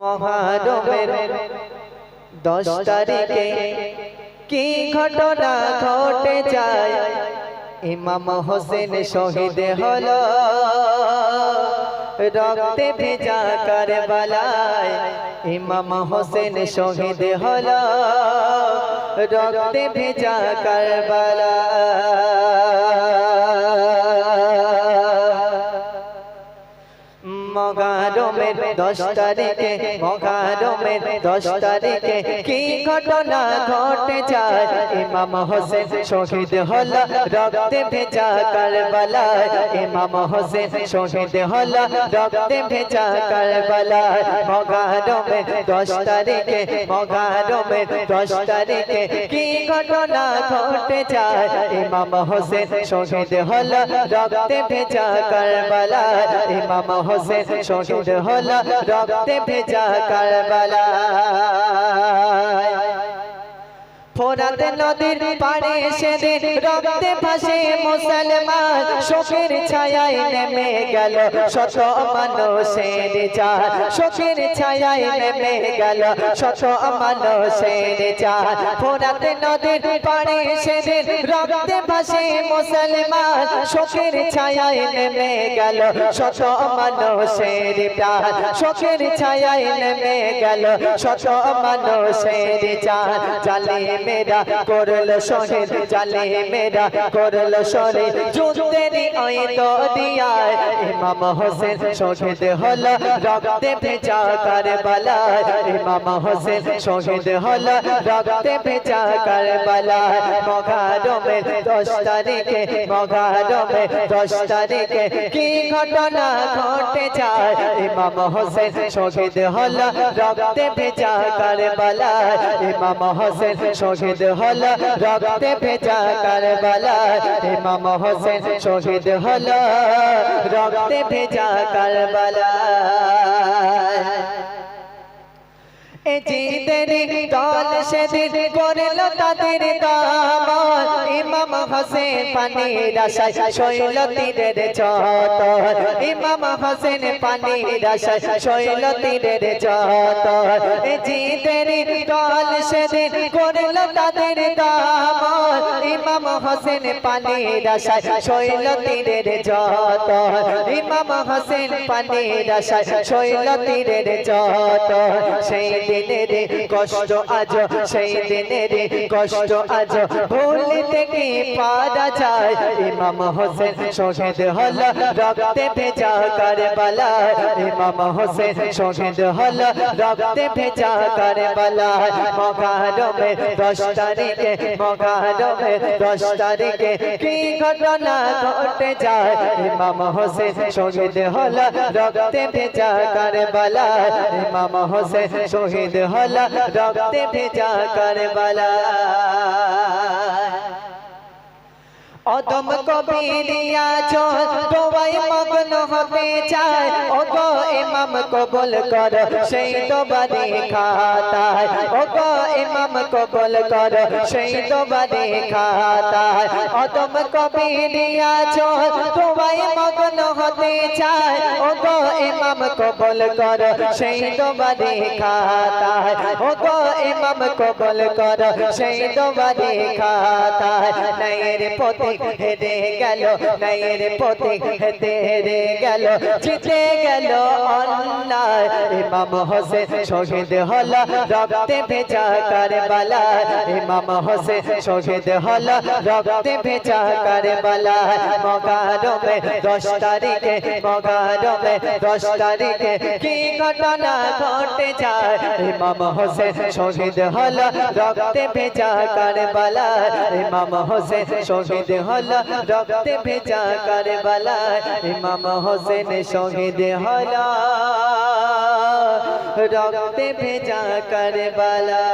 মহারমের দশ তারিখে কি ঘটনা ঘটে যায়? ইমাম হোসেন শহীদ হল। রক্তে ভেজা কারবালায় ইমাম হোসেন শহীদ হল। রক্তে ভেজা কারবালায় মগারমের দশ তারিখে, মগারমের দশ তারিখে কি ঘটনা ঘটে যায়? ইমাম হোসেন শহীদ হল, রক্তে ভেজা কারবালায়। ইমাম হোসেন শহীদ হল, রক্তে ভেজা কারবালায়। মগারমের দশ তারিখে, মগারমের দশ তারিখে কি ঘটনা ঘটে যায়? ইমাম হোসেন শহীদ হল, রক্তে ভেজা কারবালায়। ইমাম হোসেন শহীদ হল রক্তে ভেজা কারবালায় ফোরাতে নদীর পাড়ে সেদিন রক্তে ভাসে মুসলমান, শোকের ছায়ায় নেমে গেল। শত মানুষের চার শোকের ছায়ায় নেমে গেল। শত মানুষের চার ফোরাতে নদীর পাড়ে সেদিন রক্তে ভাসে মুসলমান, শোকের ছায়ায় নেমে গেল। শত মানুষের প্রাণ শোকের ছায়ায় নেমে গেল। শত মানুষের চার জালে মেরা করল শহীদ জালে মেরা করল শহীদ যুদ্ধেরই ওই দরিয়ায় ইমাম হোসেন শহীদ হল, রক্তে ভেজা কারবালায়। ইমাম হোসেন শহীদ হল, রক্তে ভেজা কারবালায়। মগারমের দশ তারিখে মগারমের দশ তারিখে কি ঘটনা ঘটে যায়? ইমাম হোসেন শহীদ হল, রক্তে ভেজা কারবালায়। ইমাম হোসেন শহীদ হল, রক্তে ভেজা কারবালা। ইমাম হোসেন শহীদ হল, রক্তে ভেজা কারবালা। জিদের দল সেদিন করল তাদের দামন ইমাম হোসেন পানির আশায় শৈল তীরের চত ইমাম হোসেন পানির আশায় শৈল তীরের চত জিদের দল সেদিন করল তাদের দামন ইমাম হোসেন পানির আশায় শৈল তীরের যত ইমাম হোসেন পানির আশায় শৈল তীরের যত সেই দিনের কষ্ট আজ, সেই দিনের কষ্ট আজ, ভুলতে কি পারা যায়। ইমাম হোসেন শহীদ হল, রক্তে ভেজা কারবালা। ইমাম হোসেন শহীদ হল, রক্তে ভেজা কারবালা। মগারমে দশ তারিখে মগারমে দশ তারিখে কি ঘটনা ঘটে যায়? ইমাম হোসেন শহীদ হল, রক্তে ভেজা কারবালা। ইমাম হোসেন শহীদ হল, রক্তে ভেজা কারবালা। অদম কবিরিয়া চল তোমায় মগ্ন হতে চায় ও গো ইমাম কবুল কর সেই তো বাদে খাতায় ও গো ইমাম কবুল কর সেই তো বাদে খাতায় অদম কবিরিয়া চল তোমায় মগ্ন হতে চায় ও গো ইমাম কবুল কর সেই তো বাদে খাতায় ও গো ইমাম কবুল কর সেই তো বাদে খাতায় নয়ের পথে হেরে গেল নয়ের পথে হেরে গেল, জিতে গেল অন্যায়। ইমাম হোসেন শহীদ হল, রক্তে ভেজা কারবালা। ইমাম হোসেন শহীদ হল, রক্তে ভেজা কারবালা। মগারমে দশ তারিখে মগারমে দশ তারিখে কি ঘটনা ঘটে যায়? ইমাম হোসেন শহীদ হল, রক্তে ভেজা কারবালা। ইমাম হোসেন শহীদ হল রক্তে ভেজা কারবালা ইমাম হোসেন শহীদ হল। রক্তে ভেজা কারবালা